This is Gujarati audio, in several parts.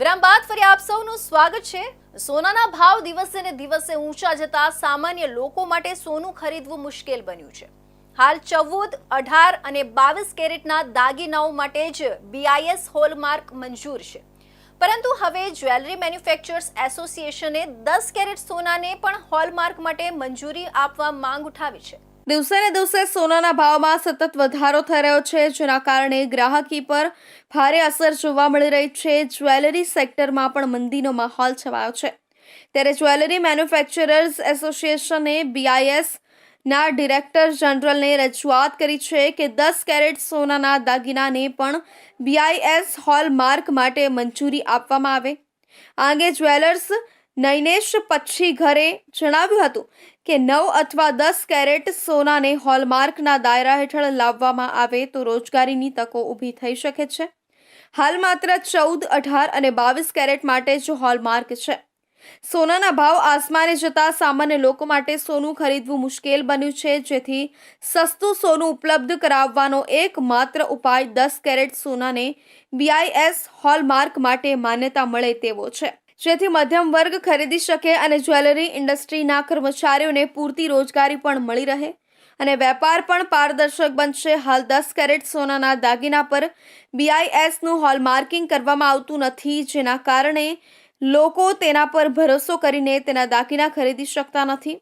વિરામ બાદ ફરી આપ સૌનું સ્વાગત છે. સોનાના ભાવ દિવસે ને દિવસે ઊંચા જતા સામાન્ય લોકો માટે સોનું ખરીદવું મુશ્કેલ બન્યું છે. હાલ ચૌદ, અઢાર અને બાવીસ કેરેટના દાગીનાઓ માટે જ બીઆઈએસ હોલમાર્ક મંજૂર છે. પરંતુ હવે જ્વેલરી મેન્યુફેક્ચરર્સ એસોસિએશને દસ કેરેટ સોનાને પણ હોલમાર્ક માટે મંજૂરી આપવા માંગ ઉઠાવી છે. દિવસે ને દિવસે સોનાના ભાવમાં સતત વધારો થઈ રહ્યો છે, જેના કારણે ગ્રાહકી પર ભારે અસર જોવા મળી રહી છે. જ્વેલરી સેક્ટરમાં પણ મંદીનો માહોલ છવાયો છે. ત્યારે જ્વેલરી મેન્યુફેક્ચરર્સ એસોસિએશને બીઆઈએસ ના ડિરેક્ટર જનરલને રજૂઆત કરી છે કે દસ કેરેટ સોનાના દાગીનાને પણ બીઆઈએસ હોલમાર્ક માટે મંજૂરી આપવામાં આવે. આ અંગે જ્વેલર્સ નૈનેશ પછી ઘરે જણાવ્યું હતું કે નવ અથવા દસ કેરેટ સોનાને હોલમાર્કના દાયરા હેઠળ લાવવામાં આવે તો રોજગારીની તકો ઊભી થઈ શકે છે. હાલ માત્ર ચૌદ, અઢાર અને બાવીસ કેરેટ માટે જ હોલમાર્ક છે. સોનાના ભાવ આસમાને જતા સામાન્ય લોકો માટે સોનું ખરીદવું મુશ્કેલ બન્યું છે, જેથી સસ્તું સોનું ઉપલબ્ધ કરાવવાનો એકમાત્ર ઉપાય દસ કેરેટ સોનાને બીઆઈએસ હોલમાર્ક માટે માન્યતા મળે તેવો છે. જેથી મધ્યમ વર્ગ ખરીદી શકે અને જ્વેલરી ઇન્ડસ્ટ્રીના કર્મચારીઓને પૂરતી રોજગારી પણ મળી રહે. અને વેપાર પણ પારદર્શક બનશે. હાલ દસ કેરેટ સોનાના દાગીના પર બીઆઈએસનું હોલમાર્કિંગ કરવામાં આવતું નથી, જેના કારણે લોકો તેના પર ભરોસો કરીને તેના દાગીના ખરીદી શકતા નથી.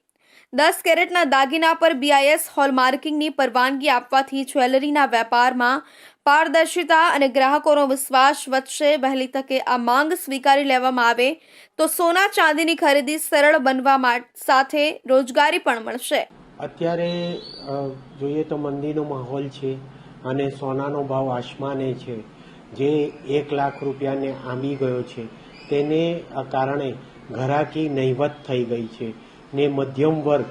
દસ કેરેટના દાગીના પર બીઆઈએસ હોલમાર્કિંગની પરવાનગી આપવાથી જ્વેલરીના વેપારમાં પારદર્શિતા અને ગ્રાહકોનો વિશ્વાસ વધશે. વહેલી તકે આ માંગ સ્વીકારી લેવામાં આવે તો સોના ચાંદીની ખરીદી સરળ બનવા સાથે રોજગારી પણ મળશે. અત્યારે જોઈએ તો મંદીનો માહોલ છે અને સોનાનો ભાવ આસમાને છે. જે એક લાખ રૂપિયાને આંબી ગયો છે. તેને કારણે ઘરાકી નહીવત થઈ ગઈ છે. ને મધ્યમ વર્ગ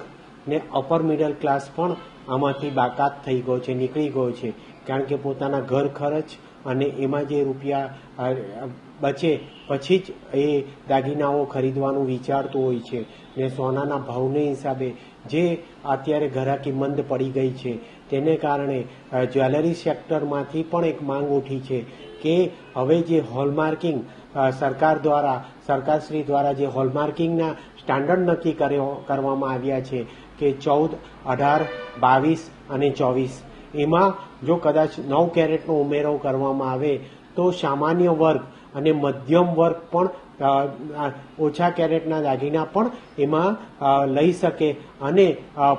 ને અપર મિડલ ક્લાસ પણ આમાંથી બાકાત થઈ ગયો છે, નીકળી ગયો છે. કારણ કે પોતાના ઘર ખર્ચ અને એમાં જે રૂપિયા બચે પછી જ એ દાગીનાઓ ખરીદવાનું વિચારતું હોય છે. ને સોનાના ભાવને હિસાબે જે અત્યારે ઘરાકી મંદ પડી ગઈ છે, તેને કારણે જ્વેલરી સેક્ટરમાંથી પણ એક માંગ ઉઠી છે કે હવે જે હોલમાર્કિંગ સરકાર દ્વારા, સરકારશ્રી દ્વારા જે હોલમાર્કિંગના સ્ટાન્ડર્ડ નક્કી કરવામાં આવ્યા છે કે ચૌદ, અઢાર, બાવીસ અને ચોવીસ. એમાં જો કદાચ નવ કેરેટનો ઉમેરો કરવામાં આવે, તો સામાન્ય વર્ગ અને મધ્યમ વર્ગ પણ ઓછા કેરેટના દાગીના પણ એમાં લઈ શકે. અને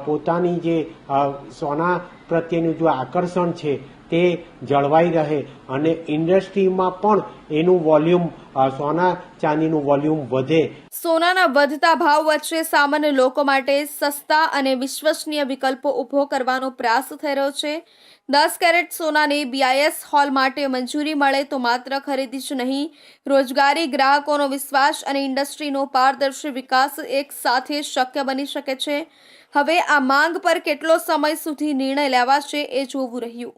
પોતાની જે સોના પ્રત્યેનું જો આકર્ષણ છે તે જળવાઈ રહે અને ઇન્ડસ્ટ્રીમાં પણ એનું વોલ્યુમ સોના ચાંદીનું વોલ્યુમ વધે. સોનાના વધતા ભાવ વચ્ચે સામાન્ય લોકો માટે સસ્તા અને વિશ્વસનીય વિકલ્પો ઊભો કરવાનો પ્રયાસ થઈ રહ્યો છે. દસ કેરેટ સોનાને બીઆઈએસ હોલ માટે મંજૂરી મળે તો માત્ર ખરીદી જ નહીં. રોજગારી, ગ્રાહકોનો વિશ્વાસ અને ઇન્ડસ્ટ્રીનો પારદર્શી વિકાસ એક સાથે શક્ય બની શકે છે. હવે આ માંગ પર કેટલો સમય સુધી નિર્ણય લેવાશે એ જોવું રહ્યું.